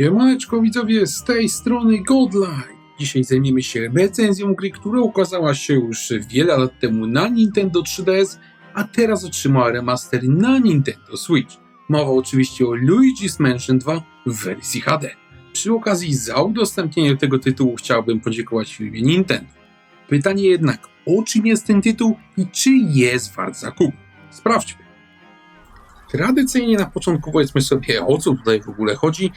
Siemaneczko widzowie, z tej strony Godline. Dzisiaj zajmiemy się recenzją gry, która ukazała się już wiele lat temu na Nintendo 3DS, a teraz otrzymała remaster na Nintendo Switch. Mowa oczywiście o Luigi's Mansion 2 w wersji HD. Przy okazji za udostępnienie tego tytułu chciałbym podziękować firmie Nintendo. Pytanie jednak, o czym jest ten tytuł i czy jest wart zakupu? Sprawdźmy. Tradycyjnie na początku powiedzmy sobie, o co tutaj w ogóle chodzi.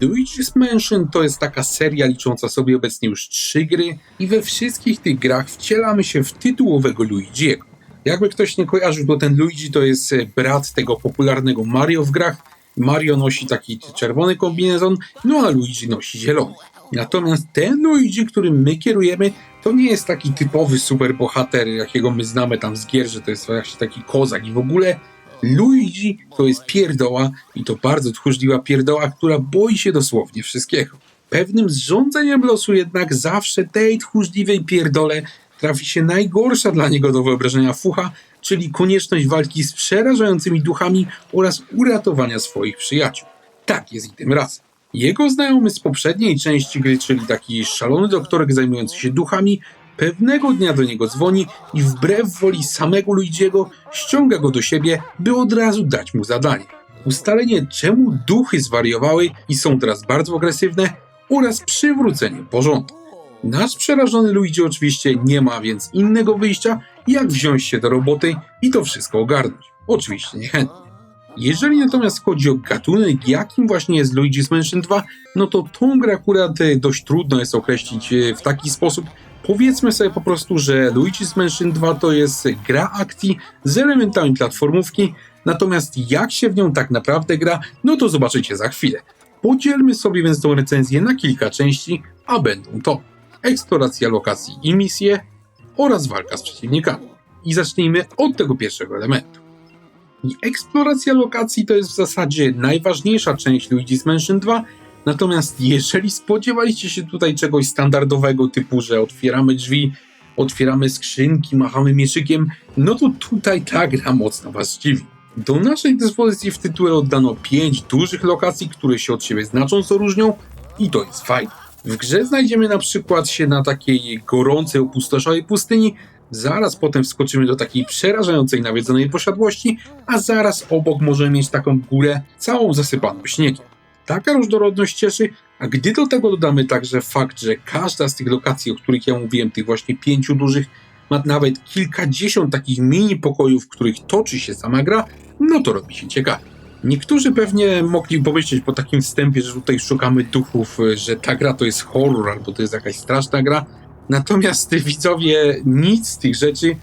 Luigi's Mansion to jest taka seria licząca sobie obecnie już trzy gry i we wszystkich tych grach wcielamy się w tytułowego Luigi'ego. Jakby ktoś nie kojarzył, to ten Luigi to jest e, brat tego popularnego Mario w grach. Mario nosi taki czerwony kombinezon, no a Luigi nosi zielony. Natomiast ten Luigi, którym my kierujemy, to nie jest taki typowy superbohater, jakiego my znamy tam z gier, że to jest właśnie taki kozak i w ogóle Luigi to jest pierdoła i to bardzo tchórzliwa pierdoła, która boi się dosłownie wszystkiego. Pewnym zrządzeniem losu jednak zawsze tej tchórzliwej pierdole trafi się najgorsza dla niego do wyobrażenia fucha, czyli konieczność walki z przerażającymi duchami oraz uratowania swoich przyjaciół. Tak jest i tym razem. Jego znajomy z poprzedniej części gry, czyli taki szalony doktorek zajmujący się duchami, pewnego dnia do niego dzwoni i wbrew woli samego Luigiego ściąga go do siebie, by od razu dać mu zadanie. Ustalenie, czemu duchy zwariowały i są teraz bardzo agresywne oraz przywrócenie porządku. Nasz przerażony Luigi oczywiście nie ma więc innego wyjścia, jak wziąć się do roboty i to wszystko ogarnąć. Oczywiście niechętnie. Jeżeli natomiast chodzi o gatunek, jakim właśnie jest Luigi's Mansion 2, no to tą grę akurat e, dość trudno jest określić e, w taki sposób. Powiedzmy sobie po prostu, że Luigi's Mansion 2 to jest gra akcji z elementami platformówki, natomiast jak się w nią tak naprawdę gra, no to zobaczycie za chwilę. Podzielmy sobie więc tą recenzję na kilka części, a będą to eksploracja lokacji i misje oraz walka z przeciwnikami. I zacznijmy od tego pierwszego elementu. I eksploracja lokacji to jest w zasadzie najważniejsza część Luigi's Mansion 2, natomiast jeżeli spodziewaliście się tutaj czegoś standardowego, typu, że otwieramy drzwi, otwieramy skrzynki, machamy mieszykiem, no to tutaj ta gra mocno was zdziwi. Do naszej dyspozycji w tytule oddano 5 dużych lokacji, które się od siebie znacząco różnią i to jest fajne. W grze znajdziemy na przykład się na takiej gorącej, opustoszałej pustyni, zaraz potem wskoczymy do takiej przerażającej nawiedzonej posiadłości, a zaraz obok możemy mieć taką górę całą zasypaną śniegiem. Taka różnorodność cieszy, a gdy do tego dodamy także fakt, że każda z tych lokacji, o których ja mówiłem, tych właśnie pięciu dużych, ma nawet kilkadziesiąt takich mini pokojów, w których toczy się sama gra, no to robi się ciekawie. Niektórzy pewnie mogli pomyśleć po takim wstępie, że tutaj szukamy duchów, że ta gra to jest horror albo to jest jakaś straszna gra. Natomiast widzowie, nic z tych rzeczy.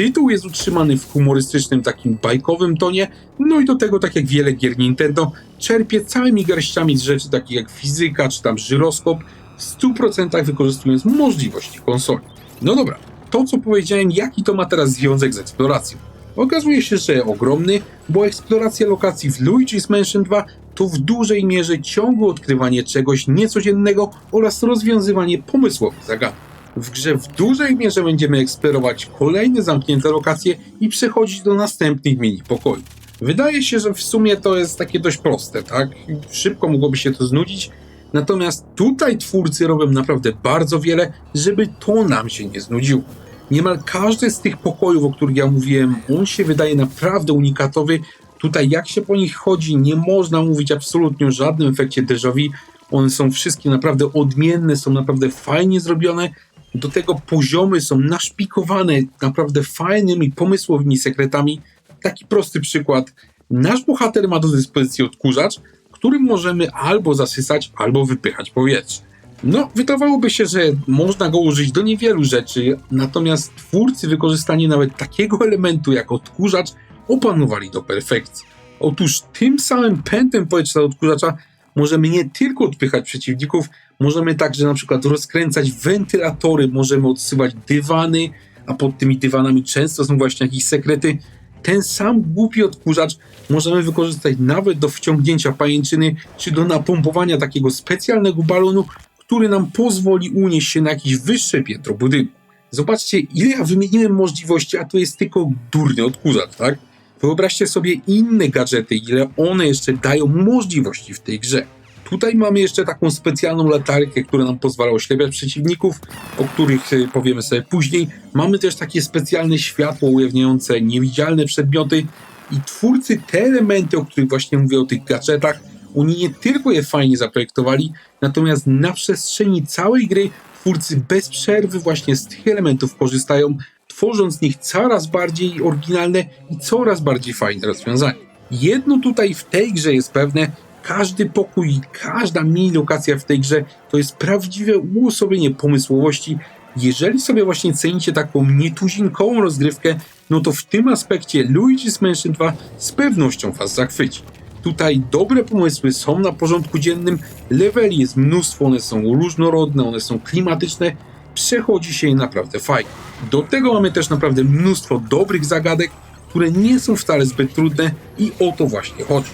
Tytuł jest utrzymany w humorystycznym, takim bajkowym tonie, no i do tego, tak jak wiele gier Nintendo, czerpie całymi garściami z rzeczy takich jak fizyka czy tam żyroskop, w 100% wykorzystując możliwości konsoli. No dobra, to co powiedziałem, jaki to ma teraz związek z eksploracją? Okazuje się, że ogromny, bo eksploracja lokacji w Luigi's Mansion 2 to w dużej mierze ciągłe odkrywanie czegoś niecodziennego oraz rozwiązywanie pomysłowych zagadnień. W grze w dużej mierze będziemy eksplorować kolejne zamknięte lokacje i przechodzić do następnych mini pokoi. Wydaje się, że w sumie to jest takie dość proste, tak? Szybko mogłoby się to znudzić, natomiast tutaj twórcy robią naprawdę bardzo wiele, żeby to nam się nie znudziło. Niemal każdy z tych pokojów, o których ja mówiłem, on się wydaje naprawdę unikatowy. Tutaj jak się po nich chodzi, nie można mówić absolutnie o żadnym efekcie déjà vu. One są wszystkie naprawdę odmienne, są naprawdę fajnie zrobione. Do tego poziomy są naszpikowane naprawdę fajnymi, pomysłowymi sekretami. Taki prosty przykład. Nasz bohater ma do dyspozycji odkurzacz, którym możemy albo zasysać, albo wypychać powietrze. No, wydawałoby się, że można go użyć do niewielu rzeczy, natomiast twórcy wykorzystanie nawet takiego elementu jak odkurzacz opanowali do perfekcji. Otóż tym samym pędem powietrza odkurzacza możemy nie tylko odpychać przeciwników, możemy także na przykład rozkręcać wentylatory, możemy odsyłać dywany, a pod tymi dywanami często są właśnie jakieś sekrety. Ten sam głupi odkurzacz możemy wykorzystać nawet do wciągnięcia pajęczyny, czy do napompowania takiego specjalnego balonu, który nam pozwoli unieść się na jakieś wyższe piętro budynku. Zobaczcie, ile ja wymieniłem możliwości, a to jest tylko durny odkurzacz, tak? Wyobraźcie sobie inne gadżety, ile one jeszcze dają możliwości w tej grze. Tutaj mamy jeszcze taką specjalną latarkę, która nam pozwala oślepiać przeciwników, o których e, powiemy sobie później. Mamy też takie specjalne światło ujawniające niewidzialne przedmioty i twórcy te elementy, o których właśnie mówię o tych gadżetach, oni nie tylko je fajnie zaprojektowali, natomiast na przestrzeni całej gry twórcy bez przerwy właśnie z tych elementów korzystają, tworząc z nich coraz bardziej oryginalne i coraz bardziej fajne rozwiązania. Jedno tutaj w tej grze jest pewne, każdy pokój, każda mini lokacja w tej grze to jest prawdziwe uosobienie pomysłowości. Jeżeli sobie właśnie cenicie taką nietuzinkową rozgrywkę, no to w tym aspekcie Luigi's Mansion 2 z pewnością Was zachwyci. Tutaj dobre pomysły są na porządku dziennym, leveli jest mnóstwo, one są różnorodne, one są klimatyczne, przechodzi się je naprawdę fajnie. Do tego mamy też naprawdę mnóstwo dobrych zagadek, które nie są wcale zbyt trudne i o to właśnie chodzi.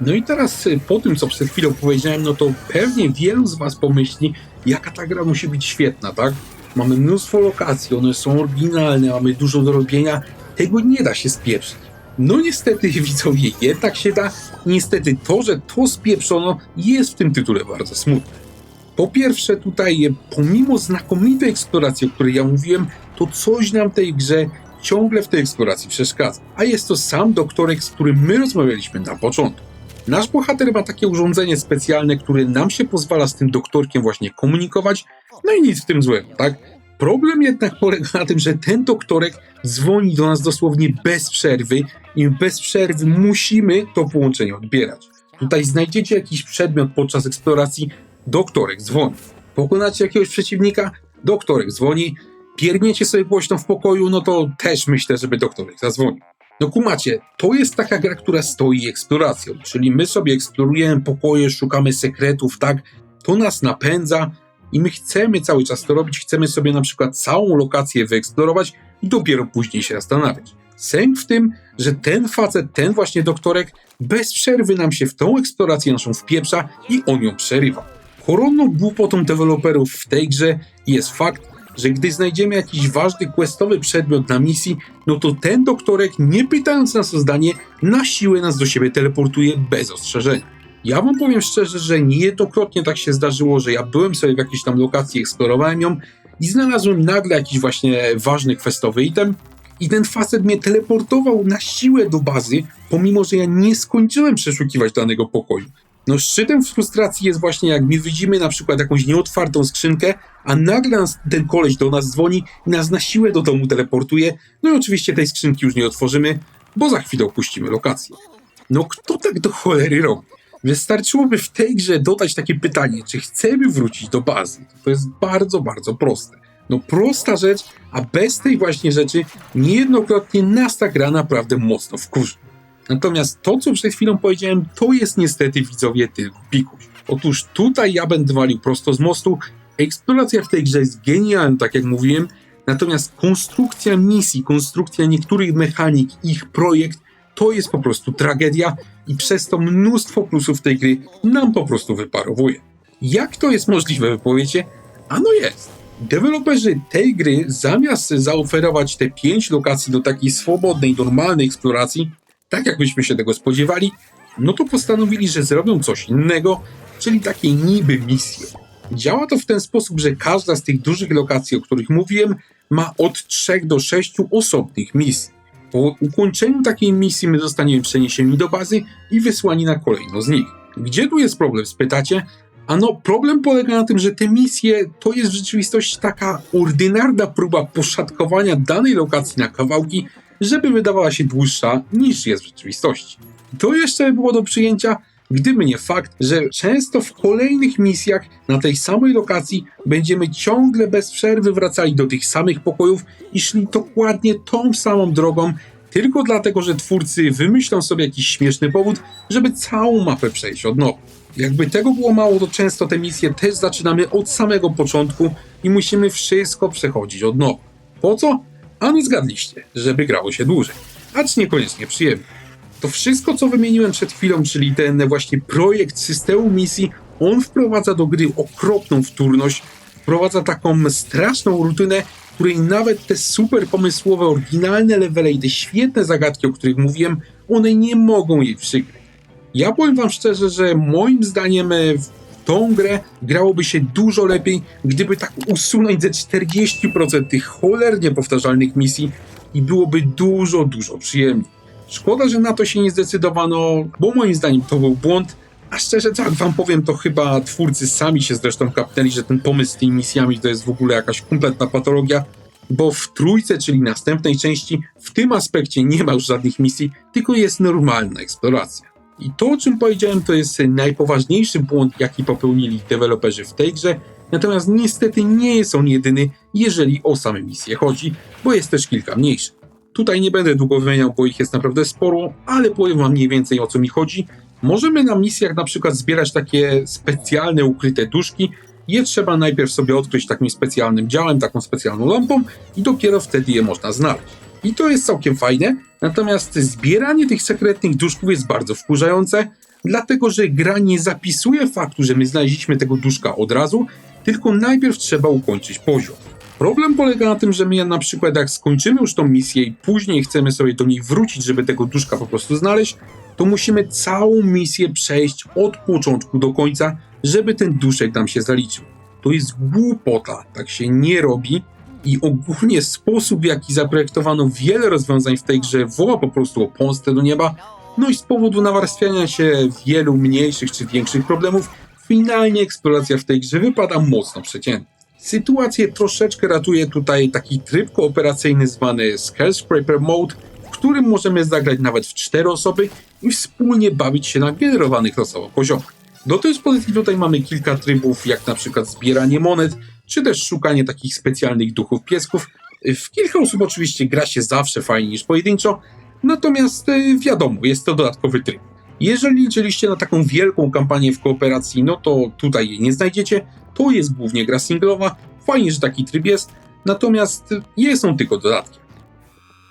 No i teraz y, po tym, co przed chwilą powiedziałem, no to pewnie wielu z Was pomyśli, jaka ta gra musi być świetna, tak? Mamy mnóstwo lokacji, one są oryginalne, mamy dużo do robienia, tego nie da się spieprzyć. No niestety widzowie, jednak się da. Niestety to, że to spieprzono jest w tym tytule bardzo smutne. Po pierwsze tutaj, e, pomimo znakomitej eksploracji, o której ja mówiłem, to coś nam tej grze ciągle w tej eksploracji przeszkadza. A jest to sam doktorek, z którym my rozmawialiśmy na początku. Nasz bohater ma takie urządzenie specjalne, które nam się pozwala z tym doktorkiem właśnie komunikować, no i nic w tym złego, tak? Problem jednak polega na tym, że ten doktorek dzwoni do nas dosłownie bez przerwy i bez przerwy musimy to połączenie odbierać. Tutaj znajdziecie jakiś przedmiot podczas eksploracji, doktorek dzwoni. Pokonacie jakiegoś przeciwnika, doktorek dzwoni. Pierniecie sobie głośno w pokoju, no to też myślę, żeby doktorek zadzwonił. No kumacie, to jest taka gra, która stoi eksploracją, czyli my sobie eksplorujemy pokoje, szukamy sekretów, tak? To nas napędza i my chcemy cały czas to robić, chcemy sobie na przykład całą lokację wyeksplorować i dopiero później się zastanawiać. Sęk w tym, że ten facet, ten właśnie doktorek, bez przerwy nam się w tą eksplorację naszą wpieprza i on ją przerywa. Koronną głupotą deweloperów w tej grze jest fakt, że gdy znajdziemy jakiś ważny questowy przedmiot na misji, no to ten doktorek, nie pytając nas o zdanie, na siłę nas do siebie teleportuje bez ostrzeżenia. Ja wam powiem szczerze, że niejednokrotnie tak się zdarzyło, że ja byłem sobie w jakiejś tam lokacji, eksplorowałem ją i znalazłem nagle jakiś właśnie ważny questowy item i ten facet mnie teleportował na siłę do bazy, pomimo że ja nie skończyłem przeszukiwać danego pokoju. No szczytem frustracji jest właśnie jak my widzimy na przykład jakąś nieotwartą skrzynkę, a nagle nas, ten koleś do nas dzwoni i nas na siłę do domu teleportuje, no i oczywiście tej skrzynki już nie otworzymy, bo za chwilę opuścimy lokację. No kto tak do cholery robi? Wystarczyłoby w tej grze dodać takie pytanie, czy chcemy wrócić do bazy. To jest bardzo, bardzo proste. No prosta rzecz, a bez tej właśnie rzeczy niejednokrotnie nas ta gra naprawdę mocno wkurzy. Natomiast to, co przed chwilą powiedziałem, to jest niestety widzowie tylko pikuś. Otóż tutaj ja będę walił prosto z mostu. Eksploracja w tej grze jest genialna, tak jak mówiłem, natomiast konstrukcja misji, konstrukcja niektórych mechanik, ich projekt, to jest po prostu tragedia i przez to mnóstwo plusów tej gry nam po prostu wyparowuje. Jak to jest możliwe, wy powiecie? Ano jest. Deweloperzy tej gry, zamiast zaoferować te pięć lokacji do takiej swobodnej, normalnej eksploracji, tak jakbyśmy się tego spodziewali, no to postanowili, że zrobią coś innego, czyli takie niby misje. Działa to w ten sposób, że każda z tych dużych lokacji, o których mówiłem, ma od 3 do 6 osobnych misji. Po ukończeniu takiej misji my zostaniemy przeniesieni do bazy i wysłani na kolejną z nich. Gdzie tu jest problem, spytacie? Ano, problem polega na tym, że te misje to jest w rzeczywistości taka ordynarna próba poszatkowania danej lokacji na kawałki, żeby wydawała się dłuższa niż jest w rzeczywistości. To jeszcze było do przyjęcia, gdyby nie fakt, że często w kolejnych misjach na tej samej lokacji będziemy ciągle bez przerwy wracali do tych samych pokojów i szli dokładnie tą samą drogą, tylko dlatego, że twórcy wymyślą sobie jakiś śmieszny powód, żeby całą mapę przejść od nowa. Jakby tego było mało, to często te misje też zaczynamy od samego początku i musimy wszystko przechodzić od nowa. Po co? A zgadliście, żeby grało się dłużej, acz niekoniecznie przyjemnie. To wszystko, co wymieniłem przed chwilą, czyli ten właśnie projekt systemu misji, on wprowadza do gry okropną wtórność, wprowadza taką straszną rutynę, której nawet te super pomysłowe, oryginalne levele i te świetne zagadki, o których mówiłem, one nie mogą jej przykryć. Ja powiem wam szczerze, że moim zdaniem e, tą grę grałoby się dużo lepiej, gdyby tak usunąć ze 40% tych cholernie powtarzalnych misji i byłoby dużo, dużo przyjemniej. Szkoda, że na to się nie zdecydowano, bo moim zdaniem to był błąd, a szczerze, tak wam powiem, to chyba twórcy sami się zresztą kapnęli, że ten pomysł z tymi misjami to jest w ogóle jakaś kompletna patologia, bo w trójce, czyli następnej części, w tym aspekcie nie ma już żadnych misji, tylko jest normalna eksploracja. I to, o czym powiedziałem, to jest najpoważniejszy błąd, jaki popełnili deweloperzy w tej grze, natomiast niestety nie jest on jedyny, jeżeli o same misje chodzi, bo jest też kilka mniejszych. Tutaj nie będę długo wymieniał, bo ich jest naprawdę sporo, ale powiem wam mniej więcej o co mi chodzi. Możemy na misjach na przykład zbierać takie specjalne ukryte duszki. Je trzeba najpierw sobie odkryć takim specjalnym działem, taką specjalną lampą i dopiero wtedy je można znaleźć. I to jest całkiem fajne, natomiast zbieranie tych sekretnych duszków jest bardzo wkurzające, dlatego że gra nie zapisuje faktu, że my znaleźliśmy tego duszka od razu, tylko najpierw trzeba ukończyć poziom. Problem polega na tym, że my na przykład jak skończymy już tą misję i później chcemy sobie do niej wrócić, żeby tego duszka po prostu znaleźć, to musimy całą misję przejść od początku do końca, żeby ten duszek nam się zaliczył. To jest głupota, tak się nie robi i ogólnie sposób, w jaki zaprojektowano wiele rozwiązań w tej grze woła po prostu o pomstę do nieba, no i z powodu nawarstwiania się wielu mniejszych czy większych problemów, finalnie eksploracja w tej grze wypada mocno przeciętnie. Sytuację troszeczkę ratuje tutaj taki tryb kooperacyjny zwany Skyscraper Mode, w którym możemy zagrać nawet w cztery osoby i wspólnie bawić się na generowanych losowo poziomach. Do tej dyspozycji tutaj mamy kilka trybów, jak na przykład zbieranie monet, czy też szukanie takich specjalnych duchów piesków. W kilka osób oczywiście gra się zawsze fajniej niż pojedynczo, natomiast y, wiadomo, jest to dodatkowy tryb. Jeżeli liczyliście na taką wielką kampanię w kooperacji, no to tutaj jej nie znajdziecie. To jest głównie gra singlowa. Fajnie, że taki tryb jest, natomiast jest on tylko dodatkiem.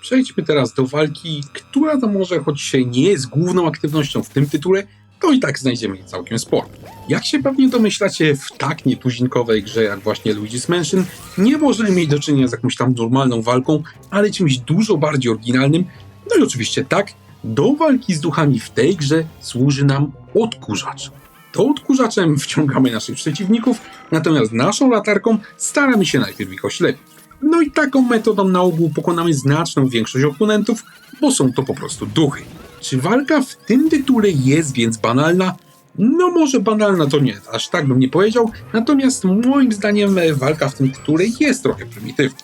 Przejdźmy teraz do walki, która to może, choć się nie jest główną aktywnością w tym tytule, to i tak znajdziemy całkiem sporo. Jak się pewnie domyślacie, w tak nietuzinkowej grze jak właśnie Luigi's Mansion nie możemy mieć do czynienia z jakąś tam normalną walką, ale czymś dużo bardziej oryginalnym. No i oczywiście tak, do walki z duchami w tej grze służy nam odkurzacz. To odkurzaczem wciągamy naszych przeciwników, natomiast naszą latarką staramy się najpierw ich oślepić. No i taką metodą na ogół pokonamy znaczną większość oponentów, bo są to po prostu duchy. Czy walka w tym tytule jest więc banalna? No może banalna to nie, aż tak bym nie powiedział, natomiast moim zdaniem e, walka w tym tytule jest trochę prymitywna.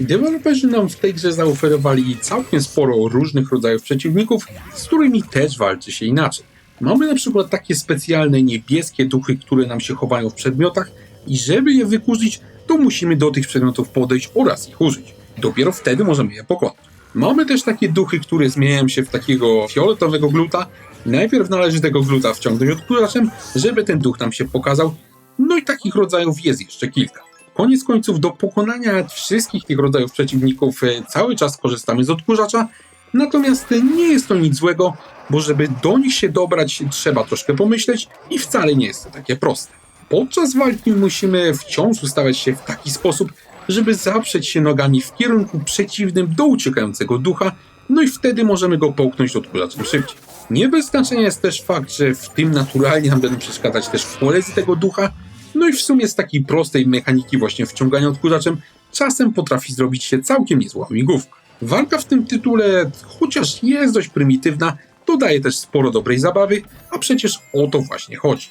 Deweloperzy nam w tej grze zaoferowali całkiem sporo różnych rodzajów przeciwników, z którymi też walczy się inaczej. Mamy na przykład takie specjalne niebieskie duchy, które nam się chowają w przedmiotach i żeby je wykurzyć, to musimy do tych przedmiotów podejść oraz ich użyć. Dopiero wtedy możemy je pokonać. Mamy też takie duchy, które zmieniają się w takiego fioletowego gluta. Najpierw należy tego gluta wciągnąć odkurzaczem, żeby ten duch nam się pokazał. No i takich rodzajów jest jeszcze kilka. Koniec końców, do pokonania wszystkich tych rodzajów przeciwników e, cały czas korzystamy z odkurzacza, natomiast nie jest to nic złego, bo żeby do nich się dobrać, trzeba troszkę pomyśleć i wcale nie jest to takie proste. Podczas walki musimy wciąż ustawiać się w taki sposób, żeby zaprzeć się nogami w kierunku przeciwnym do uciekającego ducha, no i wtedy możemy go połknąć odkurzaczem szybciej. Nie bez znaczenia jest też fakt, że w tym naturalnie nam będą przeszkadzać też koledzy tego ducha, no i w sumie z takiej prostej mechaniki właśnie wciągania odkurzaczem czasem potrafi zrobić się całkiem niezła migówka. Walka w tym tytule, chociaż jest dość prymitywna, dodaje też sporo dobrej zabawy, a przecież o to właśnie chodzi.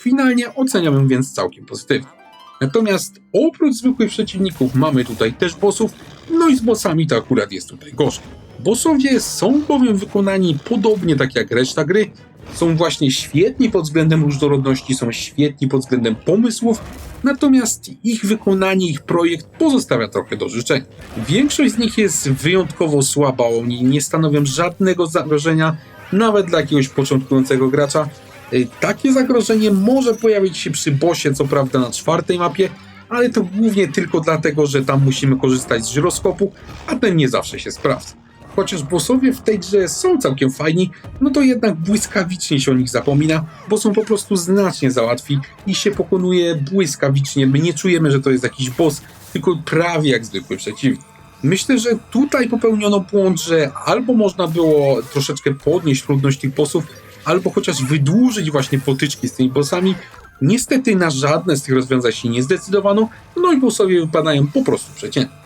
Finalnie oceniam ją więc całkiem pozytywnie. Natomiast oprócz zwykłych przeciwników mamy tutaj też bossów, no i z bossami to akurat jest tutaj gorzej. Bossowie są bowiem wykonani podobnie tak jak reszta gry, są właśnie świetni pod względem różnorodności, są świetni pod względem pomysłów, natomiast ich wykonanie, ich projekt pozostawia trochę do życzenia. Większość z nich jest wyjątkowo słaba, oni nie stanowią żadnego zagrożenia, nawet dla jakiegoś początkującego gracza. Y, Takie zagrożenie może pojawić się przy bosie, co prawda na czwartej mapie, ale to głównie tylko dlatego, że tam musimy korzystać z żyroskopu, a ten nie zawsze się sprawdza. Chociaż bossowie w tej grze są całkiem fajni, no to jednak błyskawicznie się o nich zapomina, bo są po prostu znacznie za łatwi i się pokonuje błyskawicznie. My nie czujemy, że to jest jakiś boss, tylko prawie jak zwykły przeciwnik. Myślę, że tutaj popełniono błąd, że albo można było troszeczkę podnieść trudność tych bossów, albo chociaż wydłużyć właśnie potyczki z tymi bossami. Niestety na żadne z tych rozwiązań się nie zdecydowano, no i bossowie wypadają po prostu przeciętnie.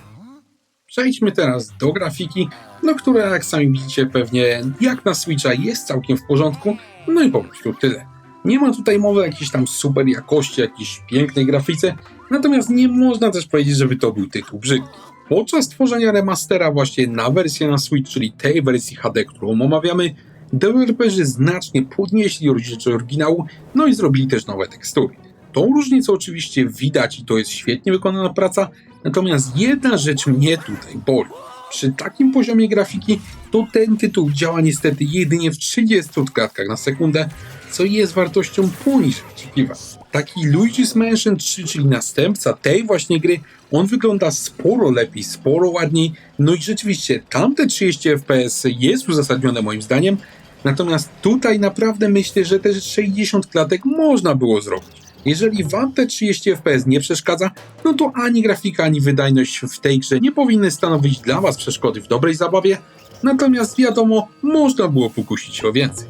Przejdźmy teraz do grafiki, no która jak sami widzicie pewnie jak na Switcha jest całkiem w porządku, no i po prostu tyle. Nie ma tutaj mowy o jakiejś tam super jakości, jakiejś pięknej grafice, natomiast nie można też powiedzieć, żeby to był tytuł brzydki. Podczas tworzenia remastera właśnie na wersję na Switch, czyli tej wersji HD, którą omawiamy, deweloperzy znacznie podnieśli rozdzielczość oryginału, no i zrobili też nowe tekstury. Tą różnicę oczywiście widać i to jest świetnie wykonana praca, natomiast jedna rzecz mnie tutaj boli. Przy takim poziomie grafiki to ten tytuł działa niestety jedynie w 30 klatkach na sekundę, co jest wartością poniżej oczekiwań. Taki Luigi's Mansion 3, czyli następca tej właśnie gry, on wygląda sporo lepiej, sporo ładniej, no i rzeczywiście tamte 30 FPS jest uzasadnione moim zdaniem, natomiast tutaj naprawdę myślę, że te 60 klatek można było zrobić. Jeżeli wam te 30 FPS nie przeszkadza, no to ani grafika, ani wydajność w tej grze nie powinny stanowić dla was przeszkody w dobrej zabawie, natomiast wiadomo, można było pokusić o więcej.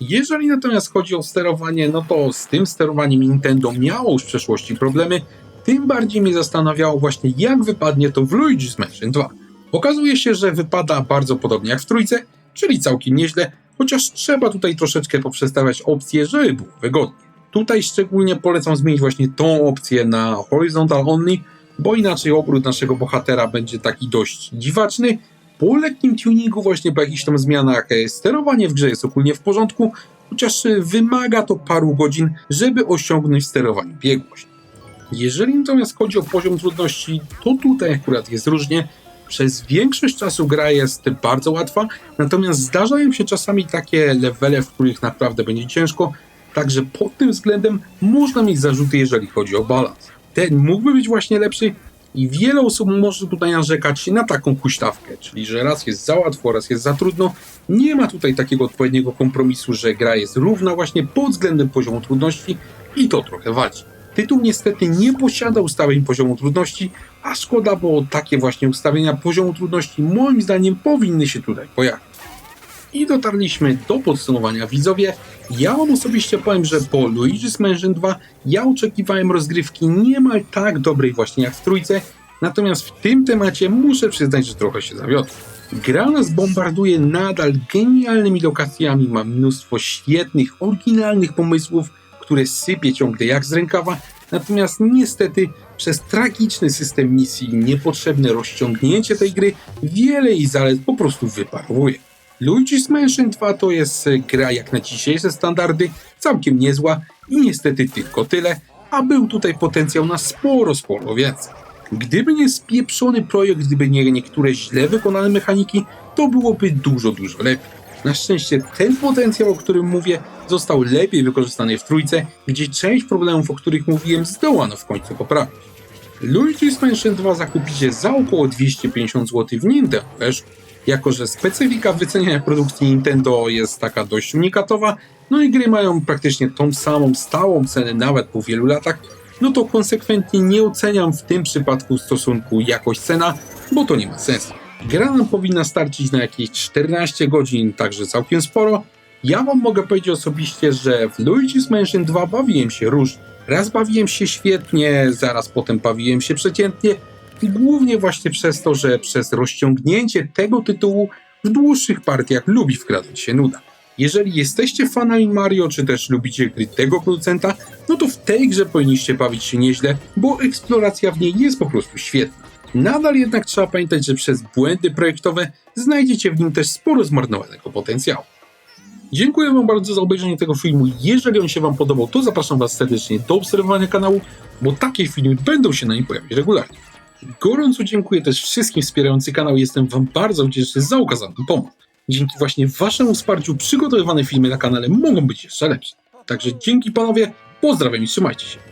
Jeżeli natomiast chodzi o sterowanie, no to z tym sterowaniem Nintendo miało już w przeszłości problemy, tym bardziej mnie zastanawiało właśnie jak wypadnie to w Luigi's Mansion 2. Okazuje się, że wypada bardzo podobnie jak w trójce, czyli całkiem nieźle, chociaż trzeba tutaj troszeczkę poprzestawiać opcje, żeby było wygodnie. Tutaj szczególnie polecam zmienić właśnie tą opcję na Horizontal Only, bo inaczej obrót naszego bohatera będzie taki dość dziwaczny. Po lekkim tuningu, właśnie po jakichś tam zmianach, e, sterowanie w grze jest ogólnie w porządku, chociaż e, wymaga to paru godzin, żeby osiągnąć w sterowaniu biegłość. Jeżeli natomiast chodzi o poziom trudności, to tutaj akurat jest różnie. Przez większość czasu gra jest bardzo łatwa, natomiast zdarzają się czasami takie levele, w których naprawdę będzie ciężko, Także pod tym względem można mieć zarzuty, jeżeli chodzi o balans. Ten mógłby być właśnie lepszy i wiele osób może tutaj narzekać na taką huśtawkę, czyli że raz jest za łatwo, raz jest za trudno. Nie ma tutaj takiego odpowiedniego kompromisu, że gra jest równa właśnie pod względem poziomu trudności i to trochę walczy. Tytuł niestety nie posiada ustawień poziomu trudności, a szkoda, bo takie właśnie ustawienia poziomu trudności moim zdaniem powinny się tutaj pojawić. I dotarliśmy do podsumowania. Widzowie, ja wam osobiście powiem, że po Luigi's Mansion 2 ja oczekiwałem rozgrywki niemal tak dobrej właśnie jak w trójce, natomiast w tym temacie muszę przyznać, że trochę się zawiodłem. Gra nas bombarduje nadal genialnymi lokacjami, ma mnóstwo świetnych, oryginalnych pomysłów, które sypie ciągle jak z rękawa, natomiast niestety przez tragiczny system misji i niepotrzebne rozciągnięcie tej gry wiele jej zalet po prostu wyparowuje. Luigi's Mansion 2 to jest e, gra jak na dzisiejsze standardy całkiem niezła i niestety tylko tyle, a był tutaj potencjał na sporo, sporo więcej. Gdyby nie spieprzony projekt, gdyby nie niektóre źle wykonane mechaniki, to byłoby dużo, dużo lepiej. Na szczęście ten potencjał, o którym mówię, został lepiej wykorzystany w trójce, gdzie część problemów, o których mówiłem, zdołano w końcu poprawić. Luigi's Mansion 2 zakupicie za około 250 zł w Nintendo Wiesz, jako że specyfika wyceniania produkcji Nintendo jest taka dość unikatowa, no i gry mają praktycznie tą samą stałą cenę nawet po wielu latach, no to konsekwentnie nie oceniam w tym przypadku stosunku jakość-cena, bo to nie ma sensu. Gra nam powinna starczyć na jakieś 14 godzin, także całkiem sporo. Ja wam mogę powiedzieć osobiście, że w Luigi's Mansion 2 bawiłem się różnie. Raz bawiłem się świetnie, zaraz potem bawiłem się przeciętnie, głównie właśnie przez to, że przez rozciągnięcie tego tytułu w dłuższych partiach lubi wkradać się nuda. Jeżeli jesteście fanami Mario, czy też lubicie gry tego producenta, no to w tej grze powinniście bawić się nieźle, bo eksploracja w niej jest po prostu świetna. Nadal jednak trzeba pamiętać, że przez błędy projektowe znajdziecie w nim też sporo zmarnowanego potencjału. Dziękuję Wam bardzo za obejrzenie tego filmu. Jeżeli on się Wam podobał, to zapraszam Was serdecznie do obserwowania kanału, bo takie filmy będą się na nim pojawiać regularnie. Gorąco dziękuję też wszystkim wspierającym kanał. Jestem Wam bardzo wdzięczny za okazaną pomoc. Dzięki właśnie Waszemu wsparciu przygotowywane filmy na kanale mogą być jeszcze lepsze. Także dzięki panowie, pozdrawiam i trzymajcie się.